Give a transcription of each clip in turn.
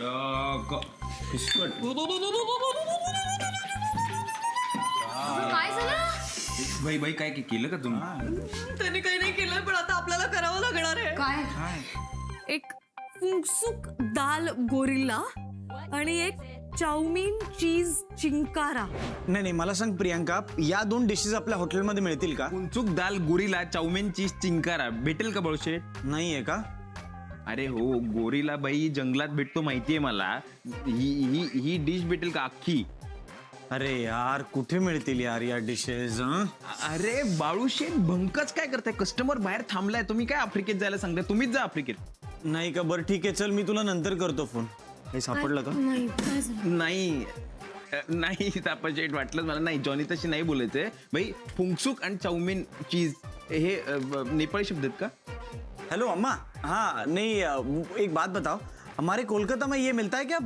फिसकट काय झालं? बाई बाई काय केलं का तुम्ही? त्याने काही नाही केलं पण आता आपल्याला करावं लागणार आहे. काय? एक फुंगसूक दाल गोरिल्ला आणि एक चाऊमिन चीज चिंकारा. नाही नाही मला सांग प्रियांका या दोन डिशेस आपल्या हॉटेलमध्ये मिळतील का? कुंचूक दाल गोरीला चाऊमिन चीज चिंकारा. भेटेल का बळशे? नाहीये का? अरे हो गोरीला बाई जंगलात भेटतो माहितीये मला. ही ही ही डिश भेटेल का अख्खी? अरे यार कुठे मिळतील यार या डिशेस अरे बाळूशेठ भंकच काय करताय? कस्टमर बाहेर थांबलाय तुम्ही काय आफ्रिकेत जायला सांगताय? तुम्हीच जा आफ्रिकेत. नाही का बरं ठीक आहे चल मी तुला नंतर करतो फोन काही सापडलं का? नाही काय झालं? नाही. अ, नाही तापाशेठ मला नाही. जॉनी तशी नाही बोलायचंय. भाई फुंगसुक आणि चाऊमिन चीज हे अ, ब- नेपाळी शब्द आहेत का? हेलो अम्मा हाँ नहीं एक बात बताओ। हमारे कोलकाता में ये मिलता है क्या?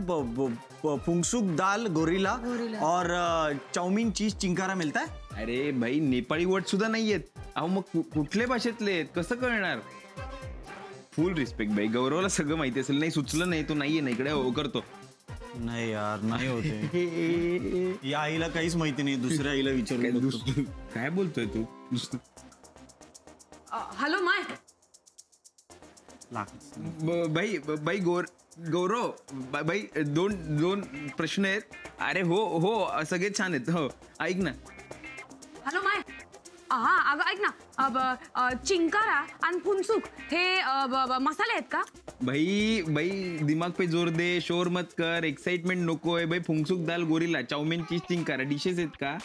फुंगसुक दाल गोरिल्ला और चाउमीन चीज़ चिंकारा मिलता है? अरे भाई नेपाळी वर्ड सुद्धा नाहीयेत अहो मग कुठल्या भाषेतले आहेत? कसं कळणार? फुल रिस्पेक्ट भाई. गौरवला सगळं माहिती असेल. नाही सुचलं नाही तो नाहीये ना इकडे हो करतो. नाही यार नाही होते या आईला काहीच माहिती नाही दुसऱ्या आईला विचारू काय बोलतोय तू? हॅलो माय. ब- बाई ब- बाई गौर गौरव बा- बाई दोन दोन प्रश्न आहेत. अरे हो हो सगळे छान आहेत. हो ऐक ना. हॅलो माय. हा अगं ऐक ना. अ, ब- अ, चिंकारा आणि फुंसूक हे अ, ब- ब- मसाले आहेत का? भाई भाई दिमाग पे जोर दे शोर मत कर एक्साइटमेंट नकोय भाई फुंगसुक दाल gorilla chowmein cheese chinkara dishes आहेत का?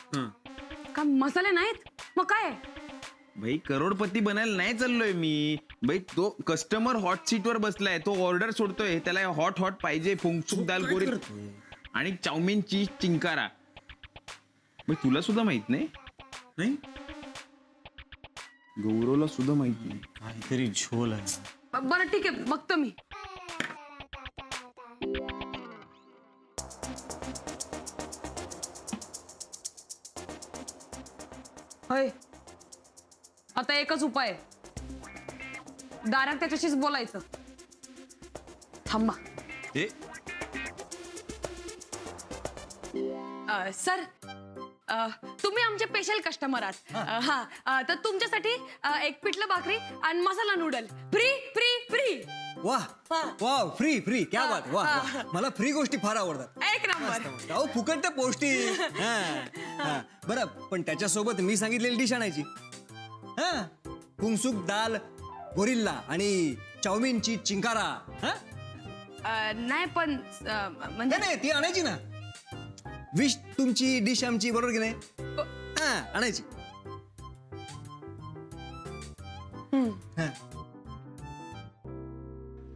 का मसाले नाहीत? मग काय आहे? भाई करोडपती बनायला नाही चाललोय मी. भाई तो कस्टमर हॉट सीट वर बसलाय. तो ऑर्डर सोडतोय. त्याला हॉट हॉट पाहिजे. फुंगसुक दाल गोरी. आणि चाऊमिन चीज चिंकारा. भाई तुला सुद्धा माहीत नाही? नाही. गौरवला सुद्धा माहीत नाही. काहीतरी झोल आहे. ब- बरं ठीक आहे. बघतो मी. होय. आता एकच उपाय. दारात त्याच्याशीच बोलायचं. थांबा. ए. अ, सर अ, तुम्ही आमचे स्पेशल कस्टमर आहात. अ, हा अ, तर तुमच्यासाठी अ, एक पिठलं भाकरी आणि masala noodle free free free वाह वाह फ्री फ्री क्या बात वाह वाह. मला फ्री गोष्टी फार आवडतात. एक नंबर. अहो फुकट तर पौष्टिक. हा, हा. बरं पण त्याच्यासोबत मी सांगितलेली डिश आणायची. हा? कुंगसुक दाल गोरिल्ला आणि चाऊमिनची चिंकारा. हा? अ, नाही पण अ, म्हणजे नाही, नाही ती आणायची ना. विश तुमची डिश आमची बरोबर की नाही? हा. आणायची. हा.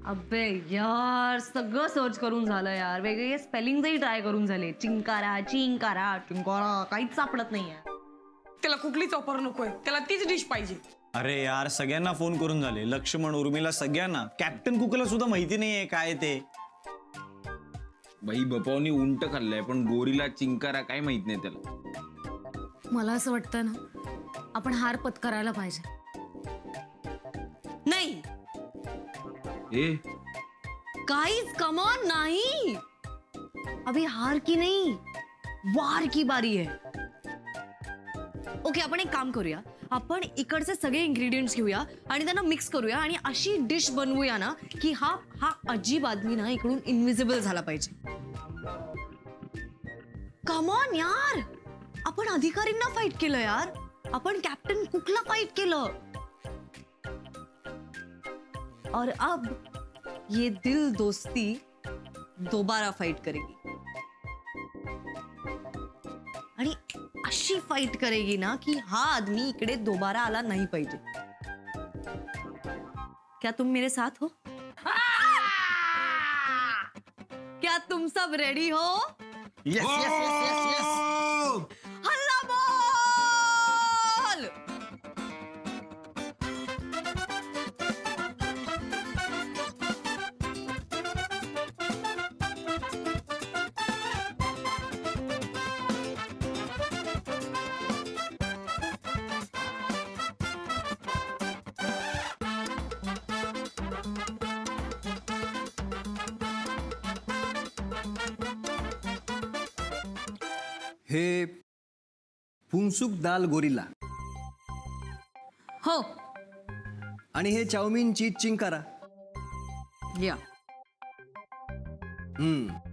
अबे यार सगळं सर्च करून झालं यार. वेगवेगळे स्पेलिंगही ट्राय करून झाले. चिंकारा चिंकारा चिंकारा. काहीच सापडत नाहीये त्याला कुठलीच ऑफर नकोय. त्याला तीच डिश पाहिजे. अरे यार सगळ्यांना फोन करून झाले. लक्ष्मण उर्मिला सगळ्यांना. कॅप्टन कुकला सुद्धा माहिती नाहीये काय ते. भाई बपावनी उंट खाल्लंय पण गोरीला चिंकारा काय माहीत नाही त्याला. मला असं वाटतं ना आपण हार पत्करायला पाहिजे. नाही. ए? काहीच कमॉन नाही. अभी हार की नाही? वार की बारी आहे. ओके आपण एक काम करूया. आपण इकडचे सगळे इन्ग्रेडियंट्स घेऊया आणि त्यांना मिक्स करूया आणि अशी डिश बनवूया ना की हा हा अजीब आदमी ना इकडून इनविजिबल झाला पाहिजे. कमॉन यार! आपण अधिकारींना फाईट केलं यार. आपण कॅप्टन कुकला फाईट केलं. और अब ये दिल दोस्ती दोबारा फाईट करेगी. अशी फाइट करेगी ना की हा आदमी इकडे दोबारा आला नाही पाहिजे. क्या तुम मेरे साथ हो? क्या तुम सब रेडी हो? यस यस यस येस हे फुंगसुक दाल गोरिल्ला. हो. आणि हे चाऊमिन चीज चिंकारा. या. हम्म.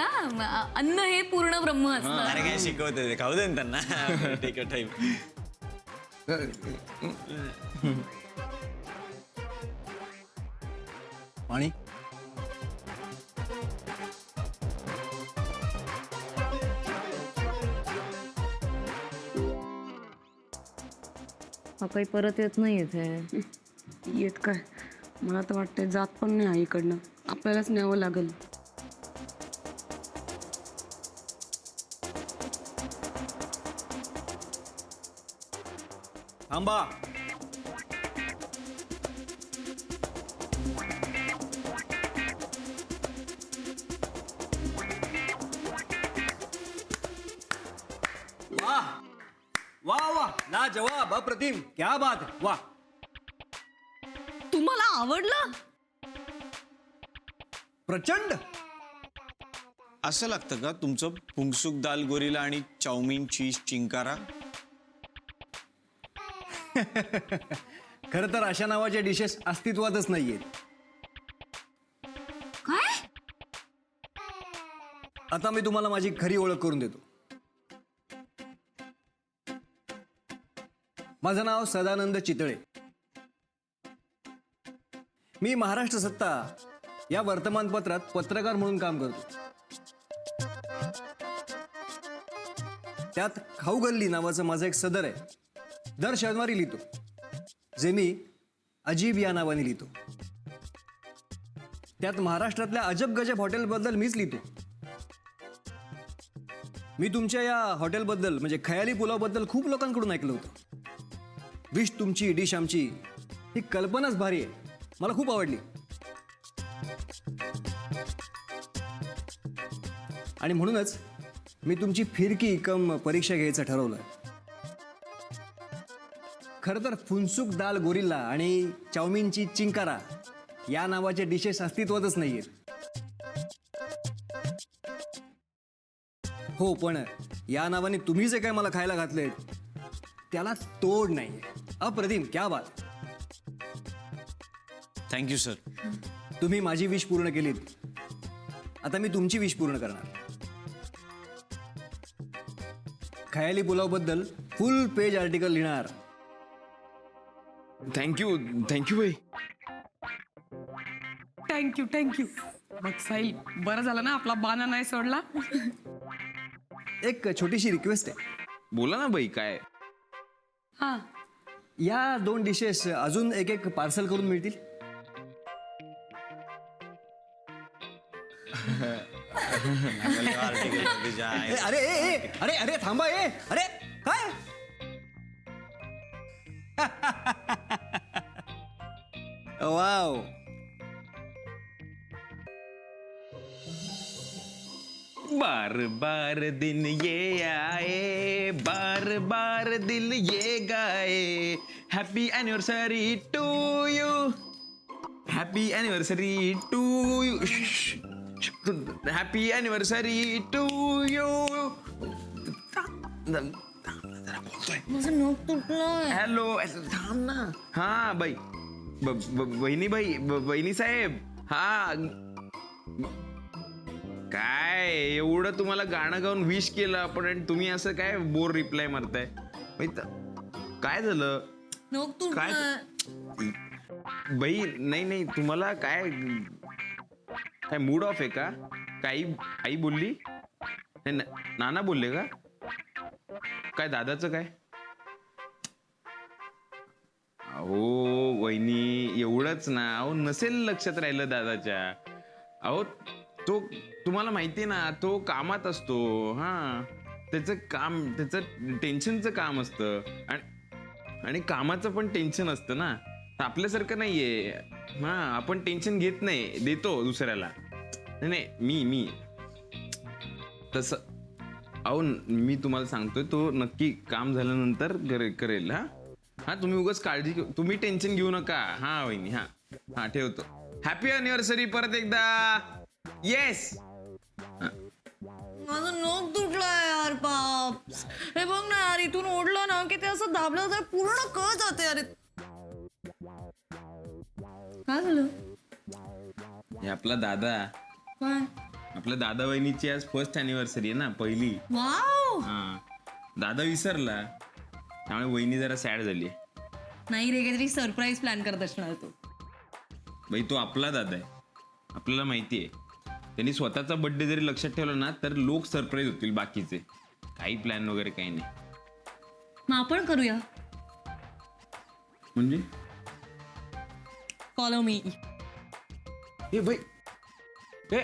अम, अन्न हे पूर्ण ब्रह्म असतं. अरे काय शिकवते खाऊ दे ना त्यांना. टेक टाइम पाणी? हा काही परत येत नाही इथे येत काय? मला तर वाटतंय जात पण नाही आईकडनं आपल्यालाच न्यावं लागेल. थांबा. वाह. वाह वाह. ना जवाब अप्रतिम. क्या बात है. वाह. तुम्हाला आवडलं? प्रचंड. असं लागतं का तुमचं पुंगसुक दाल गोरिला आणि चाऊमिन चीज चिंकारा? खर तर अशा नावाच्या डिशेस अस्तित्वातच नाहीयेत. काय? आता मी तुम्हाला माझी खरी ओळख करून देतो. माझं नाव सदानंद चितळे. मी महाराष्ट्र सत्ता या वर्तमानपत्रात पत्रकार म्हणून काम करतो. त्यात खाऊ गल्ली नावाचं माझं एक सदर आहे. दर शनिवारी लिहितो. जे मी अजीब या नावाने लिहितो. त्यात महाराष्ट्रातल्या अजब गजब हॉटेलबद्दल मीच लिहितो. मी तुमच्या या हॉटेलबद्दल म्हणजे खयाली पुलावबद्दल खूप लोकांकडून ऐकलं होतं. विश तुमची डिश आमची ही कल्पनाच भारी आहे. मला खूप आवडली. आणि म्हणूनच मी तुमची फिरकी कम परीक्षा घ्यायचं ठरवलं खरं तर फुनसुक दाल गोरिल्ला आणि चाऊमिनची चिंकारा या नावाच्या डिशेस अस्तित्वातच नाही हो पण या नावाने तुम्ही जे काय मला खायला घातले त्याला तोड नाही अप्रतिम क्या बात. थँक्यू सर तुम्ही माझी विश पूर्ण केलीत. आता मी तुमची विश पूर्ण करणार. खयाली पुलावबद्दल फुल पेज आर्टिकल लिहिणार. थँक्यू थँक्यू भाई. थँक्यू थँक्यू बघ साईल बरं झालं ना आपला बाना नाही सोडला? एक छोटीशी रिक्वेस्ट आहे. बोला ना भाई काय? हा. या दोन डिशेस अजून एक एक पार्सल करून मिळतील? ए, अरे ए, ए, अरे अरे थांबा ए अरे काय? वाव बार बार दिन ये आए बार बार दिल ये गाए। Happy anniversary to you happy anniversary to you happy anniversary to you माझं नोट तुटलं हॅलो थांब ना हा बाई ब- ब- बहिणी साहेब हा. काय एवढं तुम्हाला गाणं गाऊन विश केलं आपण आणि तुम्ही असं काय बोर रिप्लाय मारताय? काय झालं? काय बाई नाही नाही तुम्हाला काय काय मूड ऑफ आहे का? काही आई बोलली? नाना बोलले का? काय दादाचं काय? अहो वहिनी एवढंच ना. अहो नसेल लक्षात राहिलं दादाच्या. अहो तो तुम्हाला माहिती ना तो कामात असतो हा. त्याचं काम त्याचं टेन्शनचं काम असतं. आणि आणि कामाचं पण टेन्शन असतं ना. आपल्यासारखं नाहीये. हा आपण टेन्शन घेत नाही देतो दुसऱ्याला. नाही नाही मी मी. तसं अहो मी तुम्हाला सांगतोय तो नक्की काम झाल्यानंतर करे- करेल हा. हा तुम्ही उगाच काळजी घेऊ तुम्ही टेन्शन घेऊ नका. हा वहिनी हा. हा ठेवतो. हॅपी अनिव्हर्सरी परत एकदा. येस माझं नोक तुटलंय यार पाप हे बघ ना यार इथून ओढलं ना की ते असं दाबलं तर पूर्ण कळ जाते अरे काय झालं? हे आपला दादा. काय? आपल्या दादा वहिनीची आज फर्स्ट अनिव्हर्सरी आहे ना पहिली. वाव हा. दादा विसरला. त्यामुळे वहिनी जरा सॅड झाली नाही रे काहीतरी सरप्राईज प्लॅन करत असणार तू. बाई तो आपला दादा आहे. आपल्याला माहिती आहे. त्यांनी स्वतःचा बर्थडे जरी लक्षात ठेवला ना तर लोक सरप्राईज होतील बाकीचे. काही प्लॅन वगैरे काही नाही. मग आपण करूया. म्हणजे? फॉलो मी हे बाई. हे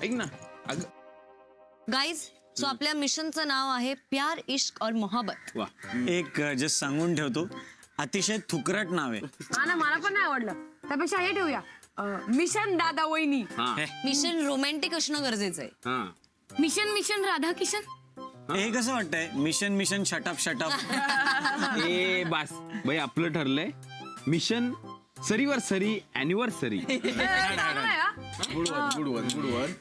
ऐक ना. अग. गाईज सो आपल्या मिशनचं नाव आहे प्यार इश्क और मोहब्बत. वा. एक जस्ट सांगून ठेवतो. अतिशय थुकरट नाव आहे. हा ना मला पण नाही आवडलं. त्यापेक्षा हे ठेवूया. अं, मिशन दादा वहिनी. हा. मिशन रोमॅन्टिक असणं गरजेचं आहे. हा. Mission mission Radha Kishan? हे कसं वाटतंय? Mission mission shut up shut up ए बास. बाई आपलं ठरलंय. मिशन सरीवर सरी anniversary. Good one good one good one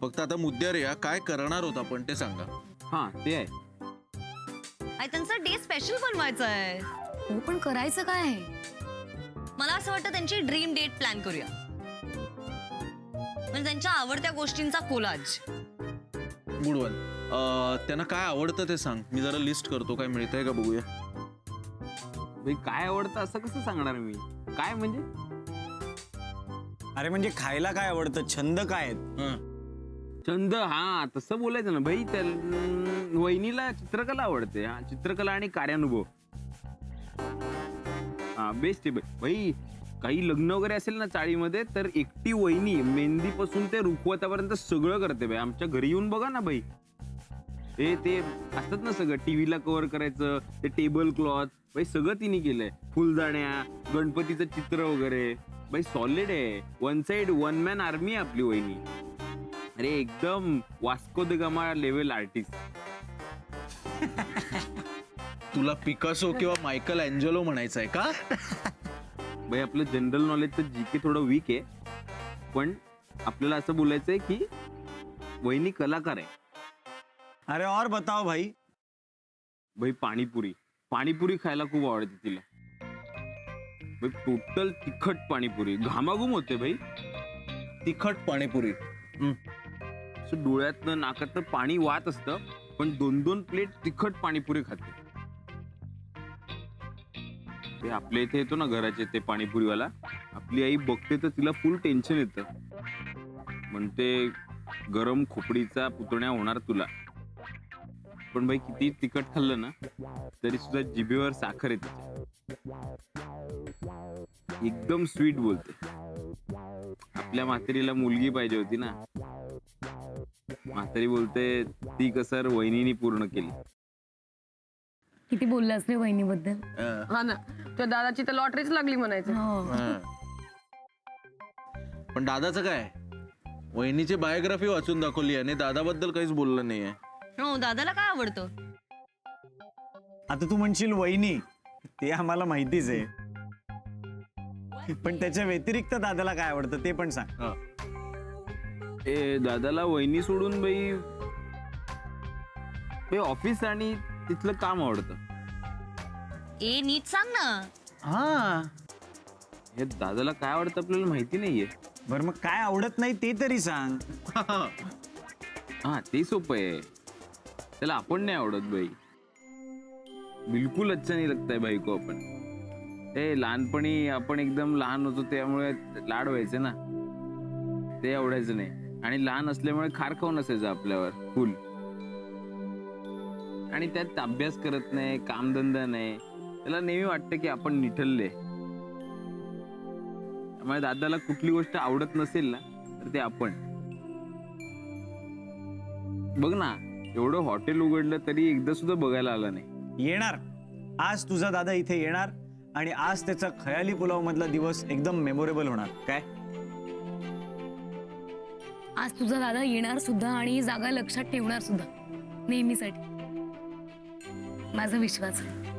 फक्त आता मुद्द्यावर या काय करणार होत आपण ते सांगा. हा ते आहे. आणि त्यांचा डे स्पेशल बनवायचा आहे. हो पण करायचं काय? मला असं वाटतं त्यांची ड्रीम डेट प्लॅन करूया. म्हणजे त्यांच्या आवडत्या गोष्टींचा कोलाज. गुड वन त्यांना काय आवडतं ते सांग. मी जरा लिस्ट करतो काय मिळतंय का बघूया. बाई काय आवडतं असं कसं सांगणार मी? काय म्हणजे? अरे म्हणजे खायला काय आवडतं? छंद काय आहेत? हं. छंद हा तसं बोलायचं ना. भाई त्या वहिनीला चित्रकला आवडते हा चित्रकला आणि कार्यानुभव. हा बेस्ट आहे भाई भाई काही लग्न वगैरे असेल ना चाळीमध्ये तर एकटी वहिनी मेहंदीपासून ते रुखवतापर्यंत सगळं करते भाई. आमच्या घरी येऊन बघा ना भाई. ते ते असतात ना सगळं टीव्हीला कव्हर करायचं ते टेबल क्लॉथ बाई सगळं तिने केलंय. फुलदाण्या गणपतीचं चित्र वगैरे. बाई सॉलिड आहे. One side one man army आहे आपली वहिनी. अरे एकदम Vasco da Gama level artist तुला पिकासो किंवा मायकल अँजेलो म्हणायचं आहे का? भाई आपलं जनरल नॉलेजचं जी के थोडं वीक आहे. पण आपल्याला असं बोलायचंय की वहिनी कलाकार आहे. अरे और बताओ भाई. भाई पाणीपुरी. पाणीपुरी खायला खूप आवडते तिला. भाई टोटल तिखट पाणीपुरी. घामाघूम होते भाई. तिखट पाणीपुरी. असं डोळ्यातनं नाकातनं पाणी वाहत असतं पण दोन दोन प्लेट तिखट पाणीपुरी खाते. ते आपल्या इथे येतो ना घराचे ते पाणीपुरीवाला. आपली आई बघते तर तिला फुल टेन्शन येतं. म्हणते गरम खोपडीचा पुतण्या होणार तुला. पण भाई किती तिखट खाल्लं ना तरी सुद्धा जिभेवर साखर येते. एकदम स्वीट बोलते. आपल्या म्हातारीला मुलगी पाहिजे होती ना. म्हातारी बोलते ती कसर वहिनीनी पूर्ण केली. किती बोललास रे वहिनीबद्दल? हं. हा ना त्या दादाची तर लॉटरीच लागली म्हणायचं. हं. पण दादाचं काय? वहिनीची बायोग्राफी वाचून दाखवली आणि दादाबद्दल काहीच बोललं नाहीये हो दादाला काय आवडतं? आता तू म्हणशील वहिनी ते आम्हाला माहितीच आहे. पण त्याच्या व्यतिरिक्त दादाला काय आवडतं ते पण सांग. हं. ए दादाला वहिनी सोडून बाई. बाई ऑफिस आणि तिथलं काम आवडतं. ए नीट सांग ना. हा. हे दादाला काय आवडतं आपल्याला माहिती नाहीये. बरं मग काय आवडत नाही ते तरी सांग. हा ते सोपं आहे. त्याला आपण नाही आवडत बाई. बिलकुल अच्छा नाही लगताय भाई को आपण. ए लहानपणी आपण एकदम लहान होतो त्यामुळे लाड व्हायचे ना. ते आवडायचं नाही. आणि लहान असल्यामुळे खार खाऊन असायचं आपल्यावर. फुल आणि त्यात अभ्यास करत नाही कामधंदा नाही. त्याला नेहमी वाटतं की आपण निठलले. त्यामुळे दादाला कुठली गोष्ट आवडत नसेल ना तर ते आपण. बघ ना एवढं हॉटेल उघडलं तरी एकदा सुद्धा बघायला आलं नाही. येणार. आज तुझा दादा इथे येणार आणि आज त्याचा खयाली पुलाव मधला दिवस एकदम मेमोरेबल होणार. काय? आज तुझा दादा येणार सुद्धा आणि ही जागा लक्षात ठेवणार सुद्धा. नेहमीसाठी. माझा विश्वास. आहे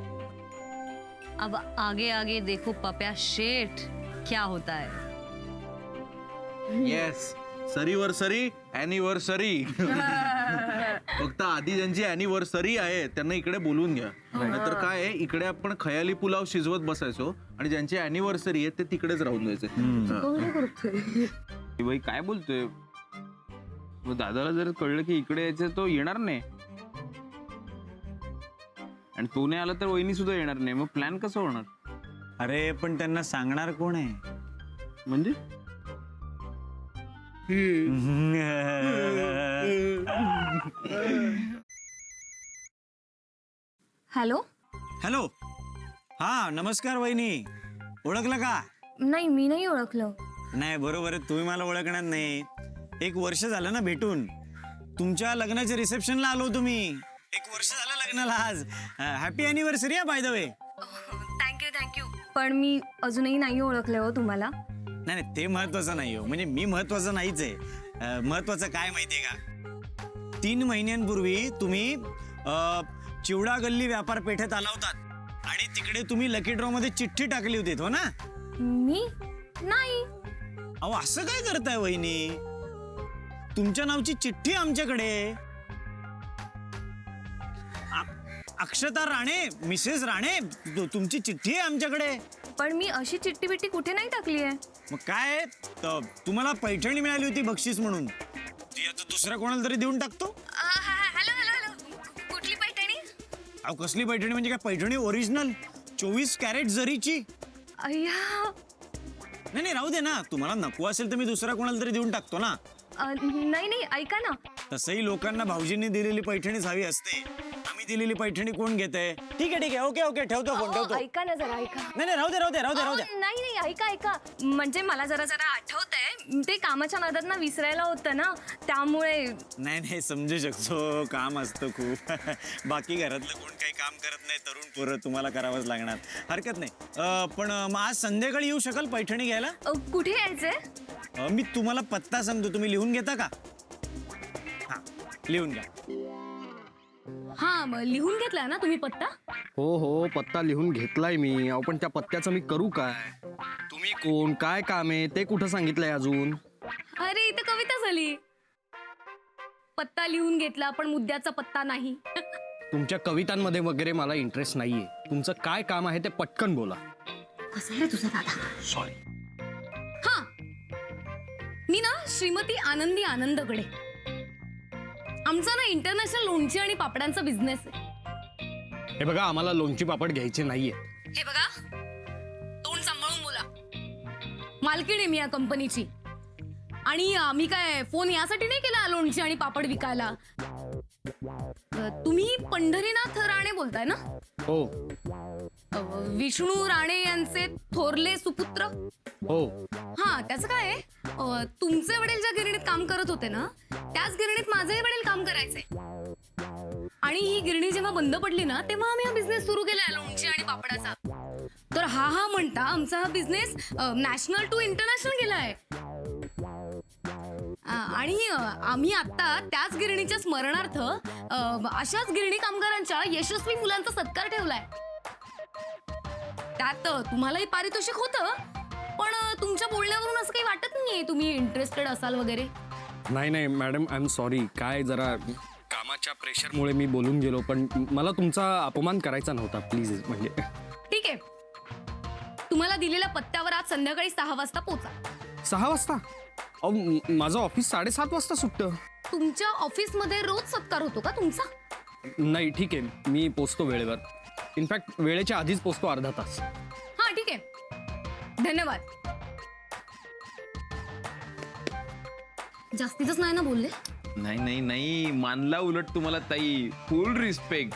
अब आगे आगे देखो पप्या शेठ क्या होता है? येस सरीवर सरी अॅनिव्हर्सरी फक्त आधी ज्यांची अॅनिव्हर्सरी आहे त्यांना इकडे बोलवून घ्या. नाहीतर काय आहे इकडे आपण खयाली पुलाव शिजवत बसायचो आणि ज्यांची अॅनिव्हर्सरी आहे ते तिकडेच राहून जायचे. काय बोलतोय? मग दादाला जर कळलं की इकडे यायचं तो येणार नाही. आणि तो नाही आला तर वहिनी सुद्धा येणार नाही. मग प्लॅन कसं होणार? अरे पण त्यांना सांगणार कोण आहे? म्हणजे? हॅलो? हॅलो? हा नमस्कार वहिनी. ओळखलं का? नाही मी नाही ओळखलं. नाही बरोबर आहे. तुम्ही मला ओळखणार नाही. एक वर्ष झालं ना भेटून. तुमच्या लग्नाच्या रिसेप्शनला आलो तुम्ही एक वर्ष झालं लग्नाला आज. हॅपी अॅनिव्हर्सरी आहे by the way thank you thank you पण मी अजूनही नाही ओळखले हो तुम्हाला. नाही नाही ते महत्वाचं नाही हो. म्हणजे मी महत्वाचं नाहीच आहे. महत्वाचं काय माहितीये का? तीन महिन्यांपूर्वी तुम्ही अं, चिवडा गल्ली व्यापार पेठेत आला होतात आणि तिकडे तुम्ही लकी ड्रॉ मध्ये चिठ्ठी टाकली होती हो ना? मी? नाही. अहो असं काय करताय वहिनी? तुमच्या नावची चिठ्ठी आमच्याकडे. अक्षता राणे मिसेस राणे तु- तुमची चिठ्ठी आहे आमच्याकडे. पण मी अशी चिट्टी बिट्टी कुठे नाही टाकली आहे मग काय? त- तुम्हाला पैठणी मिळाली होती बक्षीस म्हणून. ती आता दुसऱ्या कोणाला तरी देऊन टाकतो? Hello hello hello. कुठली पैठणी? अहो कसली पैठणी म्हणजे काय? पैठणी ओरिजिनल चोवीस कॅरेट जरीची. अय्या. नाही नाही राहू दे ना. तुम्हाला नको असेल तर मी दुसऱ्या कोणाला तरी देऊन टाकतो ना. अ, नाही नाही ऐका ना. तसंही लोकांना भाऊजींनी दिलेली पैठणीच हवी असते. आम्ही दिलेली पैठणी कोण घेते? ठीक आहे ठीक आहे. Okay okay. ठेवतो फोन अहो, ठेवतो. ऐका ना जरा ऐका. नाही नाही राहू दे राहू दे राहू दे राहू दे. अहो, नाही नाही ऐका ऐका. म्हणजे मला जरा जरा आठवतंय ते कामाच्या नादात ना विसरायला होतं ना त्यामुळे. नाही नाही समजू शकतो. काम असतं खूप. बाकी घरातलं कोण काही काम करत नाही तरुण पोरं तुम्हाला करावंच लागणार. हरकत नाही. अं, पण अं, मग आज संध्याकाळी येऊ शकाल पैठणी घ्यायला? अ, कुठे यायचंय? अं, मी तुम्हाला पत्ता सांगतो. तुम्ही लिहून घेता का? हा लिहून घ्या. हा मग लिहून घेतला ना तुम्ही पत्ता? हो हो पत्ता लिहून घेतलाय मी. अहो पण त्या पत्त्याचं मी करू काय? तुम्ही कोण काय काम आहे ते कुठं सांगितलंय अजून? अरे इथं कविता झाली. पत्ता लिहून घेतला पण मुद्द्याचा पत्ता नाही. तुमच्या कवितांमध्ये वगैरे मला इंटरेस्ट नाहीये. तुमचं काय काम आहे ते पटकन बोला. हा. मी ना श्रीमती आनंदी आनंदकडे आमचा ना इंटरनॅशनल लोणची आणि पापडांचा बिझनेस आहे. हे बघा आम्हाला लोणची पापड घ्यायचे नाहीये. हे बघा तोंड सांभाळून बोला. मालकीण आहे मी या कंपनीची आणि आम्ही काय फोन यासाठी नाही केला लोणची आणि पापड विकायला? अ, तुम्ही पंढरीनाथ राणे बोलताय ना? हो. अ, विष्णू राणे यांचे थोरले सुपुत्र? हो. हा त्याचं काय आहे? अ, तुमचे वडील ज्या गिरणीत काम करत होते ना त्याच गिरणीत माझे वडील काम करायचे. आणि ही गिरणी जेव्हा बंद पडली ना तेव्हा आम्ही हा बिझनेस सुरू केला लोणची आणि पापडाचा. तर हा हा म्हणता आमचा हा बिझनेस नॅशनल टू इंटरनॅशनल गेलाय अ, आणि अ, आम्ही आता त्याच गिरणीच्या स्मरणार्थ अ, अशाच गिरणी कामगारांच्या यशस्वी मुलांचा सत्कार ठेवलाय त्यात तुम्हालाही पारितोषिक होतं पण तुमच्या बोलण्यावरून असं काही वाटत नाहीये तुम्ही इंटरेस्टेड असाल वगैरे? नाही नाही मॅडम आय एम सॉरी काय जरा कामाच्या प्रेशरमुळे मी बोलून गेलो पण मला तुमचा अपमान करायचा नव्हता प्लीज म्हणजे. ठीक आहे. तुम्हाला दिलेल्या पत्त्यावर आज संध्याकाळी सहा वाजता पोचा. सहा वाजता? अहो म- माझं ऑफिस साडेसात वाजता सुटतं. तुमच्या ऑफिसमध्ये रोज सत्कार होतो का तुमचा? नाही ठीक आहे. मी पोचतो वेळेवर. इनफॅक्ट वेळेच्या आधीच पोचतो अर्धा तास. हा ठीक आहे. धन्यवाद. जास्तीतच नाही ना बोलले? नाही नाही नाही. मानला उलट तुम्हाला ताई. फुल रिस्पेक्ट